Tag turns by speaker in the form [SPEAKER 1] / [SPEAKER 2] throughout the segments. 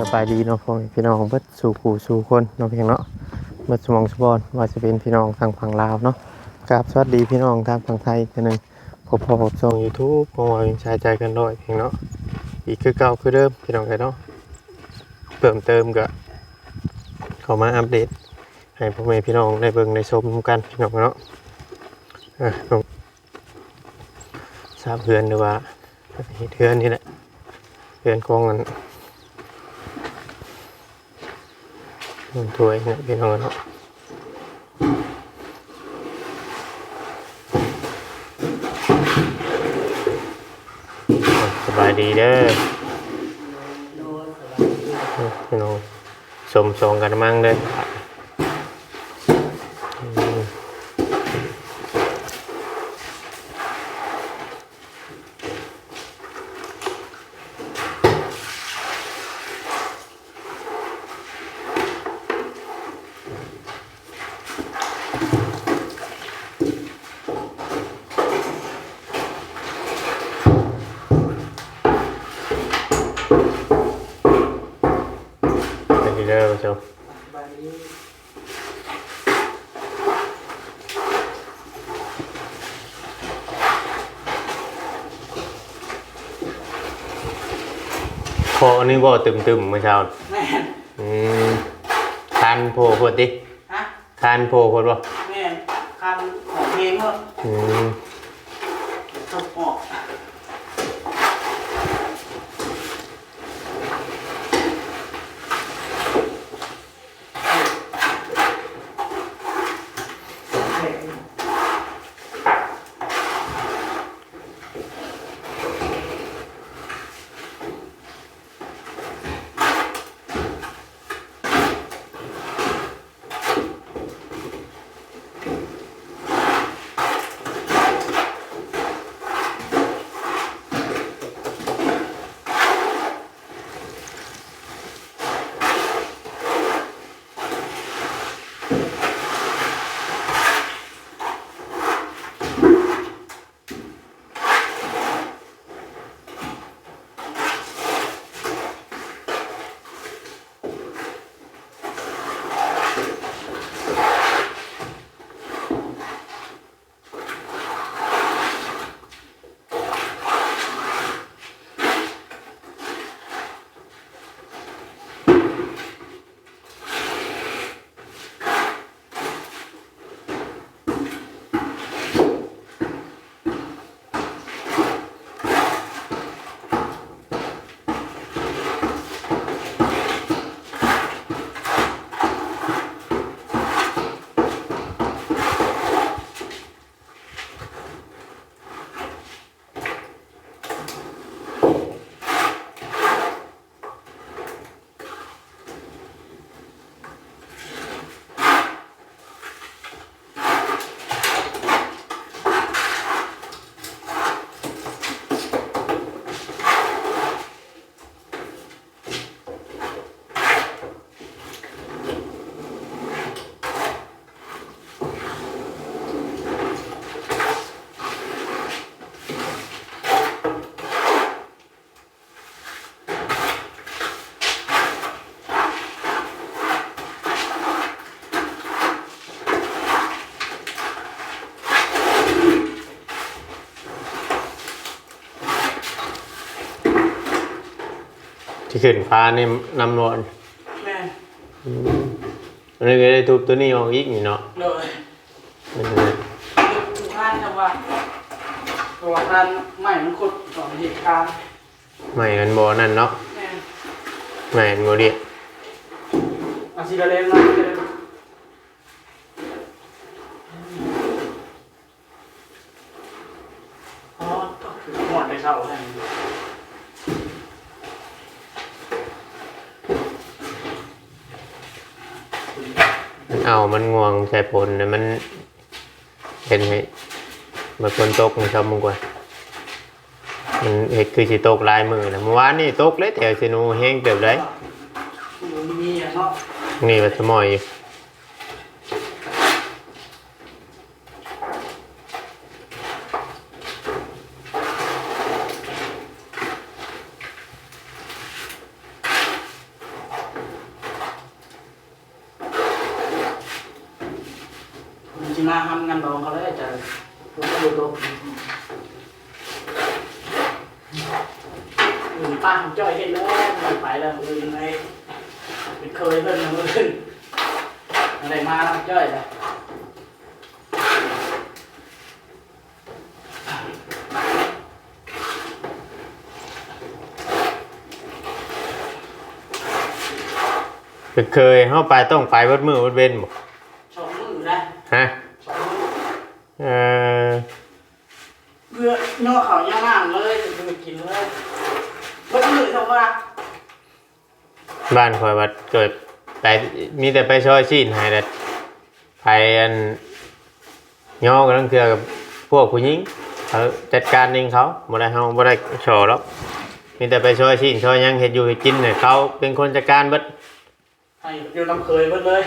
[SPEAKER 1] สบายดีเนาะพ่อพี่น้องเบิดสู่ผู้สู่คนเนาะเพียงเนาะเบิดสมองสบอนว่าจะเป็นพี่น้องทางฝั่งลาวเนาะกราบสวัสดีพี่น้องทางฝั่งไทยกทีหนึ่งพบพอกับช่อง YouTube ของเราชายใจกันร้อยเพียงเนาะอีกคือเก่าคือเดิมพี่น้องกันเนาะเพิ่มเติมก็เข้ามาอัปเดต ให้พ่อแม่พี่น้องได้เบิ่งได้ชมกันพี่น้องเนาะอะทราบเพื่อนหรือว่าเพื่อนนี่แหละเพื่อนของกัน มันถวยเนี่ยพี่น้องเนาะสบายดีเด้อพี่น้องสมสองกันมั่งเด้อ เด้อผู้ชมคอนี่บ่ตึมๆเมื่อเช้า
[SPEAKER 2] แม่น
[SPEAKER 1] อืมคานโพพดดิ
[SPEAKER 2] ฮะ
[SPEAKER 1] คานโพพดบ่
[SPEAKER 2] แม่นคันของเพลงก็
[SPEAKER 1] อืม ที่ขึ้นฟ้านี่นำนวล
[SPEAKER 2] แม่น
[SPEAKER 1] อันนี้ก็ได้ทุบตัวนี้ออกอีกนี่เนาะ
[SPEAKER 2] เลย
[SPEAKER 1] มันเลย
[SPEAKER 2] ทุกท่านนะว่าตัวท่านใหม่มันขุดสองเหตุการณ์
[SPEAKER 1] ใหม่มันบ่นั่นเนาะ
[SPEAKER 2] แม่น
[SPEAKER 1] ใหม่มันบ่เรียก
[SPEAKER 2] อาชีพเล่นมาเลยอ๋อต้องถือหมดในเสาแห่ง
[SPEAKER 1] มัน เอามันง่วงใส่ผลเนี่ยมันเป็นให้มันคนตกมันชอบมึงกว่ามันเห็ดคือสิตกหลายมือนะเมื่อวานนี่ตกเลยแถวสิหนูแห้งเติบเลย
[SPEAKER 2] มีอะเนาะ
[SPEAKER 1] นี่มันสมอยอยู่
[SPEAKER 2] สิมาทำงานดองเขาเลยจะรู้ตัวตัว อื่นป้าของจ้อยเห็นแล้วมันไปแล้วอื่นไงเป็นเคยเพิ่นมือขึ้นอะไรมาแล้วจ้อยเลย
[SPEAKER 1] เคยเฮาไปต้องไปเบิดมือเบิดเว้นบ่
[SPEAKER 2] สองมือนะ
[SPEAKER 1] ฮะ
[SPEAKER 2] สองมือ
[SPEAKER 1] เอ่อ
[SPEAKER 2] เพื่อย่อเขาย่างล่างเลยจะไปกินเลยเพิ่นมือทำว่า
[SPEAKER 1] บ้านคอยวัดเกิดแต่มีแต่ไปช่อยชีนหายแต่ไปอันย่อกันทั้งเทื่อกับพวกผู้หญิงเขาจัดการเองเขาบ่ได้เฮาบ่ได้ชอหรอกมีแต่ไปช่อยชีนช่อยยังเห็ดอยู่เห็ดกินเนี่ยเขาเป็นคนจัดการเบิด
[SPEAKER 2] ให้อยู่น้ำเคยเพิ่นเลย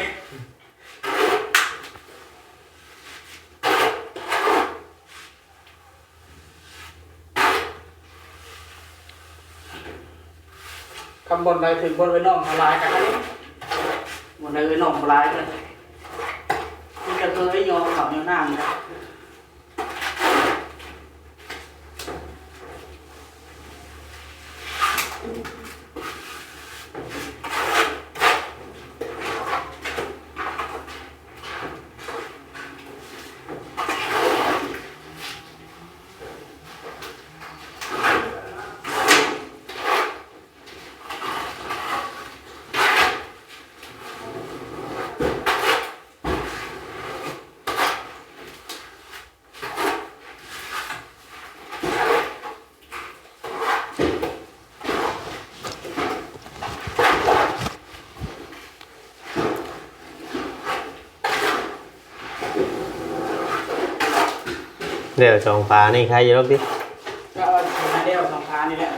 [SPEAKER 2] บนใดถึงบนไว้น้องมาลายกันนี้บนใดไว้น้องมาลายกันนี่ก็เคยยอมขับยอหน้ามันนะ
[SPEAKER 1] เดี๋ยวสองฟ้านี่ใครอยู่รอบดิ
[SPEAKER 2] ก็เอามาเดียวสองพานี่แหละ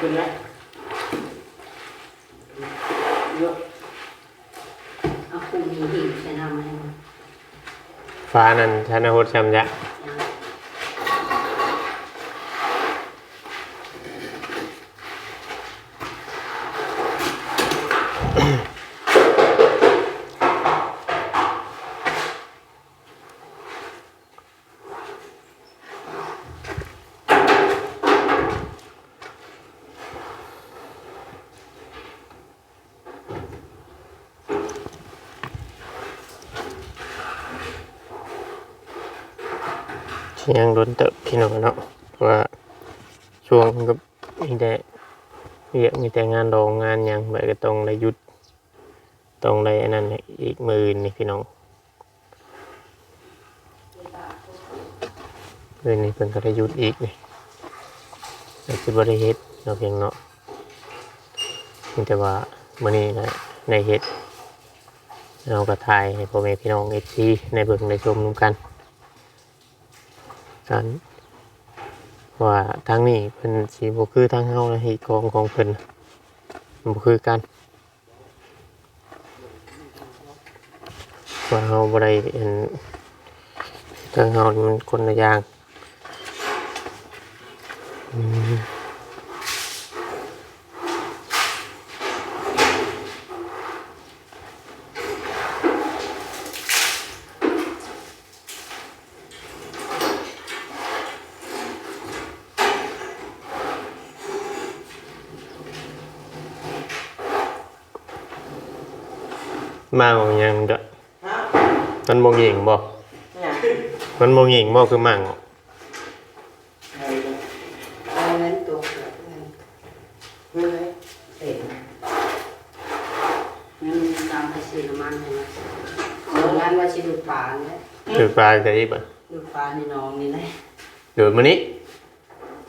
[SPEAKER 2] ขึ้นแล้วเยอะ
[SPEAKER 3] เอาคุมหิวใส่น้ำมาให้มัน
[SPEAKER 1] ฟ้านั่นชนะฮดชำยะ เชียงโดนเติบพี่น้องเนาะว่าช่วงก็มีแต่เรียกมีแต่งานดองงานยังแบบก็ต้องได้หยุดต้องได้อันนั้นอีกมือนี่พี่น้องเรื่องนี้เพิ่นก็ได้หยุดอีกนี่แต่สิบ่ได้เฮ็ดเนาเพียงเนาะมีแต่ว่ามื้อนี้นะในเฮ็ดเราก็ถ่ายให้พ่อแม่พี่น้อง FC ในเบิ่งในชมนํกัน กันว่าทางนี้เพิ่นสีบ่คือทางเฮานะเหตุของของเพิ่นบ่คือกันว่าเฮาบ่ได้เห็นทางเฮามันคนละอย่างอืม มาของหยังเด้อ
[SPEAKER 2] ฮะ
[SPEAKER 1] มันบ่หญิงบ่
[SPEAKER 2] เนี่ย
[SPEAKER 1] มันบ่หญิงบ่คือมั่ง
[SPEAKER 3] เอาเงินตัวเงิน
[SPEAKER 2] เฮ้ย
[SPEAKER 3] เอ็ดเงินตามไปซื้อน้ำมันให้นะเอางานว่าชิดูปลาเนี่ย
[SPEAKER 1] คือปลาจะอีกบ่
[SPEAKER 3] ดูปลาในหน้องนี่นะ
[SPEAKER 1] เดี๋ยวมื้อนี้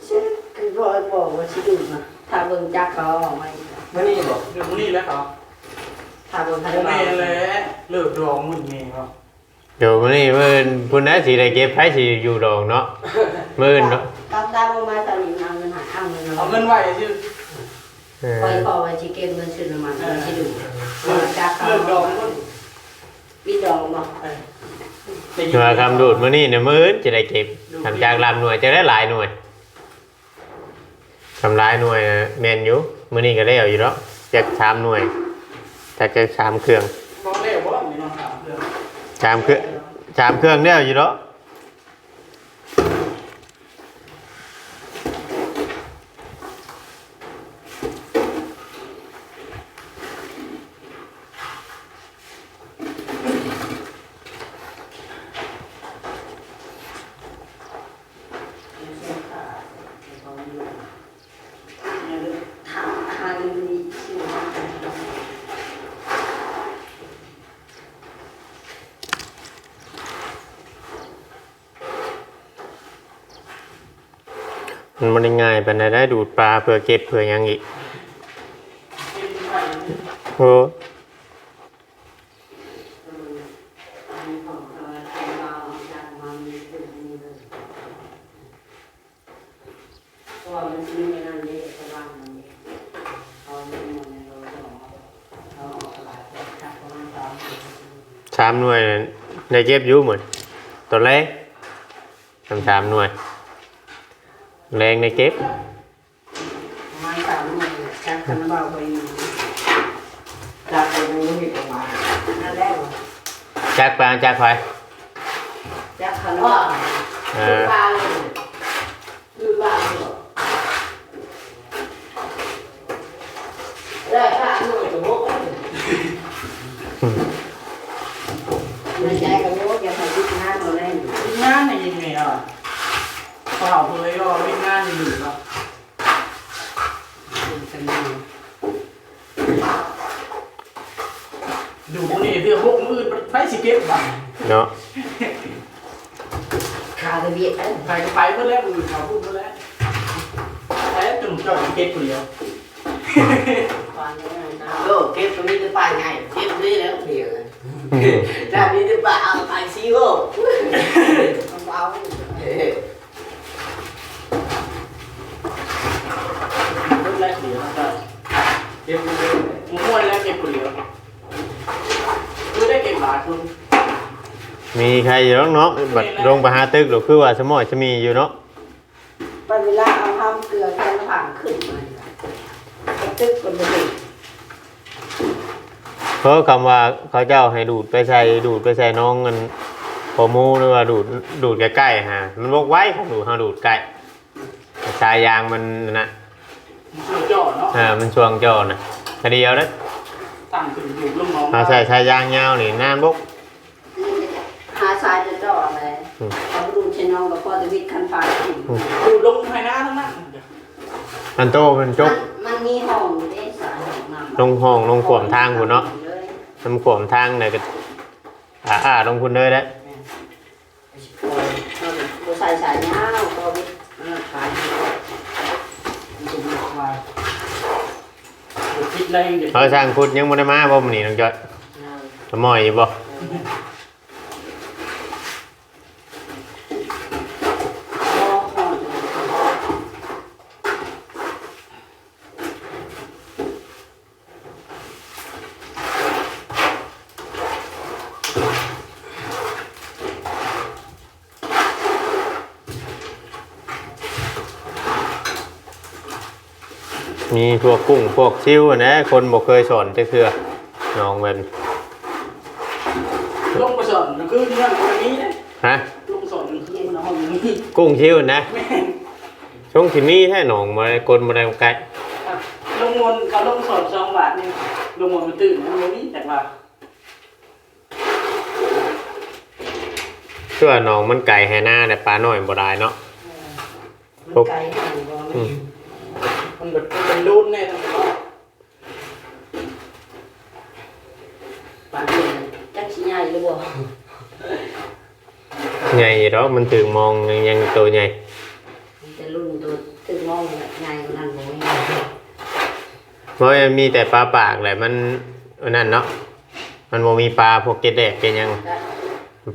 [SPEAKER 3] ชื่อคือพ่อบอกว่าชิดูมาถ้าเบิ่งจักเขาออกมาอีก
[SPEAKER 2] มื่อนี้บอกเดี๋ยวมื่อนี้แล้วเขา
[SPEAKER 3] ถ้าเบิ่ง
[SPEAKER 2] โม
[SPEAKER 3] ทัน
[SPEAKER 2] เม
[SPEAKER 3] บาล
[SPEAKER 2] นเลยเลิกดองมึนเองครับ
[SPEAKER 1] เดี๋ยวมื้อนี้เพิ่นพุ่นน่ะสิได้เก็บไผสิอยู่ดอกเนาะมื้ออื่นเนาะ
[SPEAKER 3] ตามตามมาตอนนี้เอาเงินหาเอาเงิน
[SPEAKER 2] เอาเงินไว้ชื่อ
[SPEAKER 1] เออ
[SPEAKER 3] คอยพอไว้ชิเก็บเงินซื้อน้ำมันมาชิดูจักเขา
[SPEAKER 2] เลิกดองมึน
[SPEAKER 3] พี่ดองบอก
[SPEAKER 2] เออ
[SPEAKER 1] หน่วยคำดูดมื้อนี้เนี่ยมื้ออื่นจะได้เก็บทำจากลำหน่วยจะได้หลายหน่วยทำหลายหน่วยอะแม่นอยู่มื้อนี้ก็ได้เอาอยู่แล้วจากสามหน่วย จากจากสามเครื่อง
[SPEAKER 2] มองเร็วว่ามีน้องสามเรื่อง
[SPEAKER 1] สามเครื่องสามเครื่องได้เอาอยู่แล้ว
[SPEAKER 3] ท
[SPEAKER 1] มันมันง่ายปานได้ดูดปลาเพื่อเก็บเพื่อยังอีกโอ้
[SPEAKER 3] เพราะว่ามันจะมีในนั้นเด้เพราะว่ามันเหมดในโลกเอาออกตลาดครับประมาณสามสา
[SPEAKER 1] มหน่วย แรกทำสามหน่วยแรงในเก็บ
[SPEAKER 3] ประมาณสามหมื่นจากคันเบาไปหนึ่ง
[SPEAKER 2] จากไปดูนี่ออกมา
[SPEAKER 3] นั่นแรก
[SPEAKER 1] จากปลาจากไฟ
[SPEAKER 3] จากคันเบา
[SPEAKER 1] เอ
[SPEAKER 3] คือ
[SPEAKER 1] อ
[SPEAKER 3] ปลาเลยคือปลาเลยได้ปลาหน่อยตัวมุกมันใจกับมุกอย่าทำที่หน้าเราเล่น
[SPEAKER 2] วิ่งงานในยังไงอะ เปล่าเลยก็วิ่งงานในหนึ่งอะ
[SPEAKER 3] เป็นสนุก
[SPEAKER 2] ดูพวกนี้เดี๋ยวพวกมืดไปสิเก็บบ้าง
[SPEAKER 1] เนาะ
[SPEAKER 3] ขาตะเบียดเอ้ย
[SPEAKER 2] ไปก็ไปเมื่อแล้วมือเขาพูดเมื่อแล้วแต่จุ่มจ่อยเก็บคนเดียว
[SPEAKER 3] ปลาเนี่ยนะ
[SPEAKER 4] โลเก็บตรงนี้จะไปไงเก็บนี่แล้วเพียงจากนี้จะไปเอาไปซีโร่
[SPEAKER 3] ต้องเอา
[SPEAKER 4] เฮ้ย
[SPEAKER 2] เมื่อแล้วเดียวก็เก็บคนเดียวม้วนแล้วเก็บคนเดียวคือได้เก็บหลายคน
[SPEAKER 1] มีใครอยู่น้องเนาะบัดลงไปหาตึกหรือคือว่าสมอยจะมีอยู่เนาะ
[SPEAKER 3] ไปเวลาเอาห้ามเกลือแค่ผ่านขึ้นมาตึกคนเดียว
[SPEAKER 1] เพราะคำว่าเขาเจ้าให้ดูดไปใส่ดูดไปใส่น้องเงินพอมูหรือว่าดูดดูดใกล้ๆฮะมันบอกไว้ของดูดเฮาดูดใกล้สายยางมันนั่ นนะ
[SPEAKER 2] เสือจ่อเนาะ
[SPEAKER 1] อ่ามันช่วงจอนะคดีเอาเด้อ
[SPEAKER 2] ตั้งขึ้นอยู่ลูกน้อง
[SPEAKER 1] เอาใส่สายยางยาวนี่นานบก
[SPEAKER 3] หาสายจะจ่ออะไรเขาดูเชนน้องกับพ่อจะวิทย์คันฟ้าขึ้น
[SPEAKER 2] ดูลงภายหน้าทั้งนั้น
[SPEAKER 1] อันโตมันจ
[SPEAKER 3] มั
[SPEAKER 1] ก
[SPEAKER 3] นมันมีห้องอยู่ได้สายห้องน้ำ
[SPEAKER 1] ลงห้องลงขวมทางพุ่นเนาะน้ำขวมทางไหนก็อ่าอ่าลงพุ่นเลยแล้ว
[SPEAKER 3] เราใส่สายยาวก็วิทย์
[SPEAKER 2] เออขาย เดี๋ยวคิดอะไรเดี๋ยว
[SPEAKER 1] เขาสร้างพุทธยังบ่ได้มาบ่มื้อนี้น้องจอยสมอยอยู่บ่
[SPEAKER 3] ก็ห้อง
[SPEAKER 1] มีพวกกุ้งพวกชิวอะนะคนบ่เคยสอนจักเทื่อน้องเพิ่น
[SPEAKER 2] ลงไปสอนก็คือเรื่องคนนี้นะ
[SPEAKER 1] ฮะ
[SPEAKER 2] ลงสอนคือคนห้องนี้
[SPEAKER 1] กุ้งชิวนะ
[SPEAKER 2] แม่ง
[SPEAKER 1] ช่วงที่มีแท้หนองบ่ได้คนบ่ได้ไกล
[SPEAKER 2] ลงมนเขาลงสอนสองบาทนี่ลงมนมันตื่นมันนี้แต่ว่า
[SPEAKER 1] เชื่อหนองมันไก่ให้หน้าแต่ปลาน้อยบ่ได้เนาะ
[SPEAKER 3] มันไกลห่างบ่
[SPEAKER 1] อื ม
[SPEAKER 2] มันแบบเป็นรูปแน่ทั้งหมด
[SPEAKER 3] ปานนี้จักสิใหญ่หรือบ่
[SPEAKER 1] ใหญ่ดอกมันถึงมองยังยังตัวใหญ่
[SPEAKER 3] มันจะรุ่นตัวถึงมองใหญ่กว่านั้นบ่มี
[SPEAKER 1] เพราะมันมีแต่ปลาปากแหละมันอันนั่นเนาะมันบ่มีปลาพวกเกล็ดแดกเป็นหยัง
[SPEAKER 3] ได้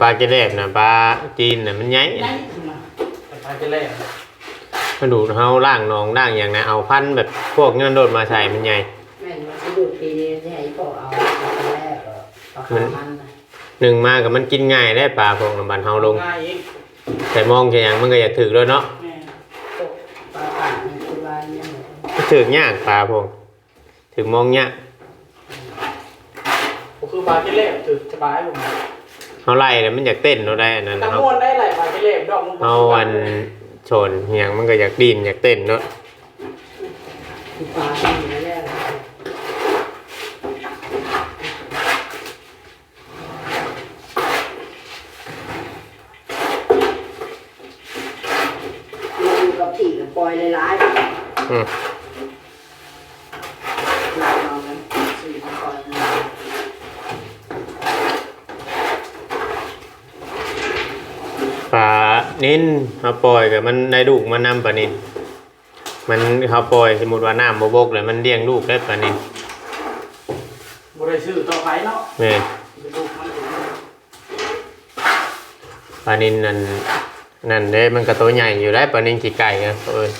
[SPEAKER 1] ปลาเกล็ดแดกน่ะปลาจีนน่ะมันใหญ่
[SPEAKER 2] ได้ขึ้นมาแต่ไปจะแรก
[SPEAKER 1] มันดูดเฮาล่างหนองล่างอย่างนะเอาพันธุ์แบบพวกเงินโดดมาใส่มันใหญ่
[SPEAKER 3] แม่นว่าสิดูดปีนี้สิให้พ่อเอาเอาแรกก็เอาขามันน่ะ
[SPEAKER 1] หนึ่งมากับมันกินง่ายได้ปลาพวกน้ำบันเฮาลง
[SPEAKER 2] ง่ายเอง
[SPEAKER 1] แต่มองแค่หยังมันก็อยากถึกด้วยเนาะ
[SPEAKER 2] แม่
[SPEAKER 3] ตกปลาปากนี่คือว่าเนี่ย
[SPEAKER 1] ถึกยากปลาพวกถึงมองยาก
[SPEAKER 2] ผมคือปลาจะแรกถือสบายผม
[SPEAKER 1] เฮาไล่แล้วมันอยากเต้นเนาะได้อันนั้น
[SPEAKER 2] ตะ
[SPEAKER 1] นะ
[SPEAKER 2] มวนได้หลายปลาจะแรกดอกมัน
[SPEAKER 1] เฮาอัน ชนเหียงมันก็อยากดินอยากเต้นเนาะ
[SPEAKER 3] ปลาที่อยู่แรกอยู่กับที่ก็ปล่อยหลายๆ
[SPEAKER 1] อืม
[SPEAKER 3] หลายน้องเลยสี่คนก่อนนะ
[SPEAKER 1] ปลา นิ้นเฮาปล่อยกับมันได้ลูกมันนำปลานินมันเฮาปล่อยสมมุติว่าน้ำบ่บกแล้วมันเลี้ยงลูกได้ปลานิน
[SPEAKER 2] บริสุทธิ์ต่อไปเนาะ
[SPEAKER 1] แม่น
[SPEAKER 2] จะดูมันถึง
[SPEAKER 1] ปลานินนั่นนั่นเด้มันก็ตัวใหญ่อยู่ได้ปลานินขี้ไก่นะเอ้ย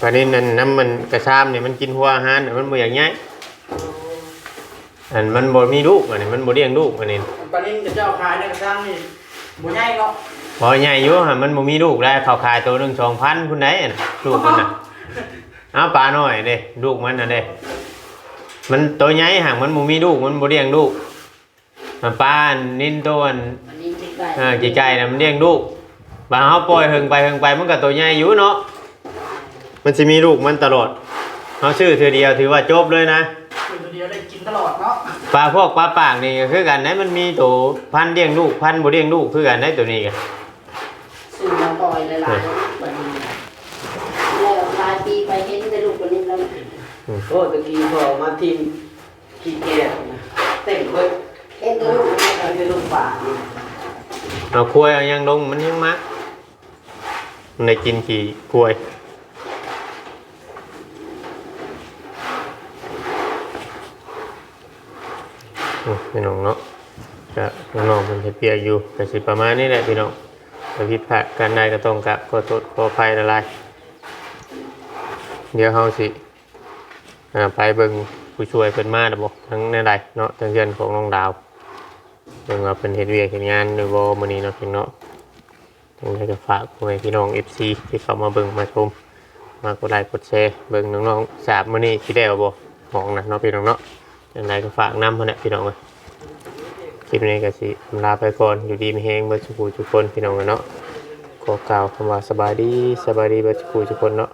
[SPEAKER 1] ปลานินนั่นน้ำมันกระชามเนี่ยมันกินหัวอาหารน่ะมันบ่อย่างง่ายอันมันบ่มีลูกอันนี้มันบ่เลี้ยงลูกอันนี้
[SPEAKER 2] ปลานิ่มจะเจ้าขายในกระชังนี่ บ่ใหญ่เนาะ
[SPEAKER 1] บ่ใหญ่อยู่หั่นมันบ่มีลูกได้เขาขายตัวหนึง2,000พุ่นได้อันน่ะลูกมันน่ะเอาปลาน้อยเด้ลูกมันน่ะเด้มันตัวใหญ่ห่างมันบ่มีลูกมันบ่เลี้ยงลูกอันปลาอันนินตัวอัน
[SPEAKER 3] อันนี้ที่ใกล้
[SPEAKER 1] อ่ากี่ไก่นะมันเลี้ยงลูกบางเขาปล่อยเฮิงไปเฮิงไปมันก็ตัวใหญ่อยู่เนาะมันจะมีลูกมันตลอดเขาชื่อเธอเดียวถือว่าจบเลยนะ
[SPEAKER 2] คือตัวเดียวได้
[SPEAKER 1] ปลาพวกปลาปากนี่ก็คือกันนะมันมีตัวพันธุ์เลี้ยงลูกพันธุ์บ่เลี้ยงลูกคือกันได้ตัวนี้กัน
[SPEAKER 3] ซื้อมาปล่อยหลายๆแบบนี้แล้วหลายปีไปเห็นแต่ลูกคนนี้แล้ว
[SPEAKER 4] โอ้ตะกี้พอมาทีมขี้แก่นะเต็มเบิด
[SPEAKER 3] เห็นแต่ลูกคนนี้
[SPEAKER 4] เอาไปลูกป่านี่
[SPEAKER 1] เอาควยเอายังลงมันยังมามันได้กินขี่ควย พี่น้องเนาะก็น้องๆมันจะเปียกอยู่แต่สิประมาณนี้แหละพี่น้องถ้าผิดพลาดกันได้ก็ต้องกับขอโทษขออภัยละลายเดี๋ยวเฮาสิไปเบิ่งผู้ช่วยเพิ่นมาแล้วบ่ทั้งในใดเนาะทั้งเพื่อนของน้องดาวเบิ่งว่าเพิ่นเฮ็ดเวียกเฮ็ดงานหรือบ่มื้อนี้เนาะพี่น้องจังไดก็ฝากพ่อแม่พี่น้อง FC ที่เข้ามาเบิ่งมาชมมากดไลค์กดแชร์เบิ่งน้องๆสาบมื้อนี้สิได้บ่ห้องนะเนาะพี่น้องเนาะจังไดก็ฝากนำเพิ่นน่ะพี่น้องเอ้ย ลิปนี้ก็สิอำลาไปก่อนอยู่ดีมีแฮงเบิดทุกผู้ทุกคนพี่น้องเนาะขอกล่าวคำว่าสบายดีสบายดีเบิดทุกผู้ทุกคนเนาะ